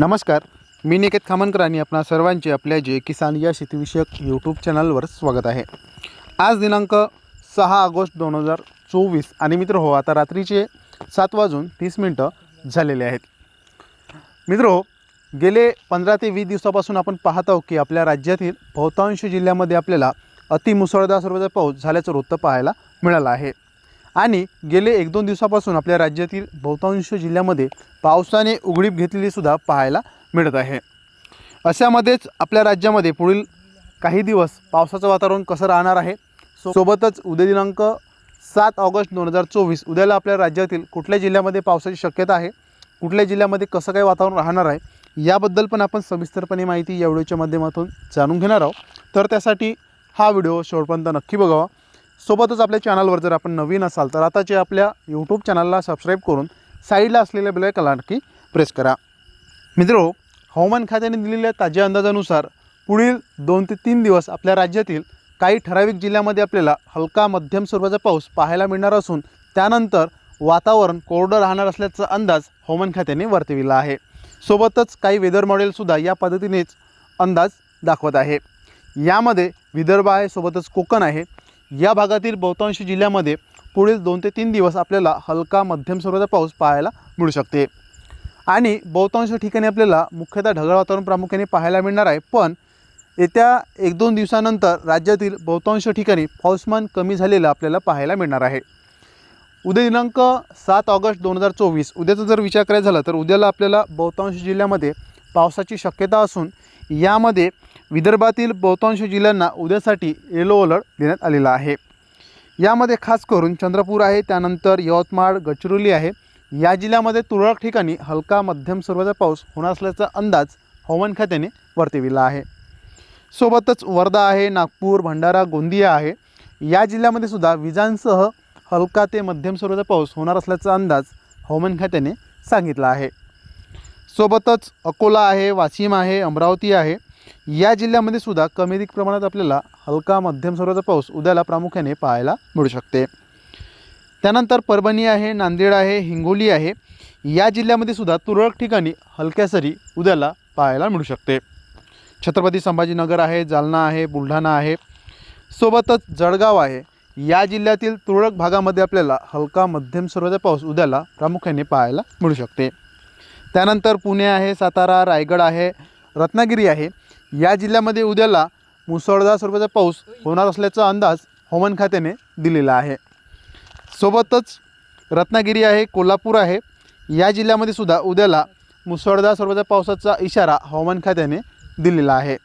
नमस्कार मी निकेत खामनकर आणि आपणा सर्वांचे आपल्या जे किसान या शेतीविषयक यूट्यूब चॅनलवर स्वागत आहे. आज दिनांक सहा ऑगस्ट दोन हजार चोवीस आणि मित्र हो आता रात्रीचे सात वाजून तीस मिनटं झालेले आहेत. मित्र हो गेले पंधरा ते वीस दिवसापासून आपण पाहत आहोत की आपल्या राज्यातील बहुतांश जिल्ह्यामध्ये आपल्याला अतिमुसळधार स्वरूपाचा पाऊस झाल्याचं वृत्त पाहायला मिळालं आहे. आणि गेले एक दोन दिवसापासून आपल्या राज्यातील बहुतांश जिल्ह्यामध्ये पावसाने उघडीप घेतलेली सुद्धा पाहायला मिळत आहे. अशामध्येच आपल्या राज्यामध्ये पुढील काही दिवस पावसाचं वातावरण कसं राहणार आहे? सो सोबतच उद्या दिनांक सात ऑगस्ट दोन हजार चोवीस उद्याला आपल्या राज्यातील कुठल्या जिल्ह्यामध्ये पावसाची शक्यता आहे? कुठल्या जिल्ह्यामध्ये कसं काय वातावरण राहणार आहे? याबद्दल पण आपण सविस्तरपणे माहिती या व्हिडिओच्या माध्यमातून जाणून घेणार आहोत. तर त्यासाठी हा व्हिडिओ शेवटपर्यंत नक्की बघावा. सोबतच आपल्या चॅनलवर जर आपण नवीन असाल तर आताचे आपल्या यूट्यूब चॅनलला सबस्क्राईब करून साईडला असलेल्या बेलायकला नक्की प्रेस करा. मित्रो हवामान खात्याने दिलेल्या ताज्या अंदाजानुसार पुढील दोन ते तीन दिवस आपल्या राज्यातील काही ठराविक जिल्ह्यामध्ये आपल्याला हलका मध्यम स्वरूपाचा पाऊस पाहायला मिळणार असून त्यानंतर वातावरण कोरडं राहणार असल्याचा अंदाज हवामान खात्याने वर्तविला आहे. सोबतच काही वेदर मॉडेलसुद्धा या पद्धतीनेच अंदाज दाखवत आहे. यामध्ये विदर्भ आहे सोबतच कोकण आहे. या भागातील बहुतांश जिल्ह्यामध्ये पुढील दोन ते तीन दिवस आपल्याला हलका मध्यम स्वरूपाचा पाऊस पाहायला मिळू शकते. आणि बहुतांश ठिकाणी आपल्याला मुख्यतः ढगाळ वातावरण प्रामुख्याने पाहायला मिळणार आहे. पण येत्या एक दोन दिवसानंतर राज्यातील बहुतांश ठिकाणी पाऊसमान कमी झालेलं आपल्याला पाहायला मिळणार आहे. उद्या दिनांक सात ऑगस्ट दोन हजार चोवीस उद्याचा जर विचार करायचा झाला तर उद्याला आपल्याला बहुतांश जिल्ह्यामध्ये पावसाची शक्यता असून यामध्ये विदर्भातील बहुतांश जिल्ह्यांना उद्यासाठी येलो अलर्ट देण्यात आलेला आहे. यामध्ये खास करून चंद्रपूर आहे त्यानंतर यवतमाळ गडचिरोली आहे. या जिल्ह्यामध्ये तुरळक ठिकाणी हलका मध्यम स्वरूपाचा पाऊस होणार असल्याचा अंदाज हवामान खात्याने वर्तविला आहे. सोबतच वर्धा आहे नागपूर भंडारा गोंदिया आहे. या जिल्ह्यामध्ये सुद्धा विजांसह हलका ते मध्यम स्वरूपाचा पाऊस होणार असल्याचा अंदाज हवामान खात्याने सांगितला आहे. सोबतच अकोला आहे वाशिम आहे अमरावती आहे. या जिल्ह्यामध्ये सुद्धा कमी अधिक प्रमाणात आपल्याला हलका मध्यम स्वरूपाचा पाऊस उद्याला प्रामुख्याने पाहायला मिळू शकते. त्यानंतर परभणी आहे नांदेड आहे हिंगोली आहे. या जिल्ह्यामध्ये सुद्धा तुरळक ठिकाणी हलक्या सरी उद्याला पाहायला मिळू शकते. छत्रपती संभाजीनगर आहे जालना आहे बुलढाणा आहे. सोबतच जळगाव आहे. या जिल्ह्यातील तुरळक भागामध्ये आपल्याला हलका मध्यम स्वरूपाचा पाऊस उद्याला प्रामुख्याने पाहायला मिळू शकते. त्यानंतर पुणे आहे सातारा रायगड आहे रत्नागिरी आहे. या जिल्ह्यामध्ये उद्याला मुसळधार स्वरूपाचा पाऊस होणार असल्याचा अंदाज हवामान खात्याने दिलेला आहे. सोबतच रत्नागिरी आहे कोल्हापूर आहे या जिल्ह्यामध्ये सुद्धा उद्याला मुसळधार स्वरूपाच्या पावसाचा इशारा हवामान खात्याने दिलेला आहे.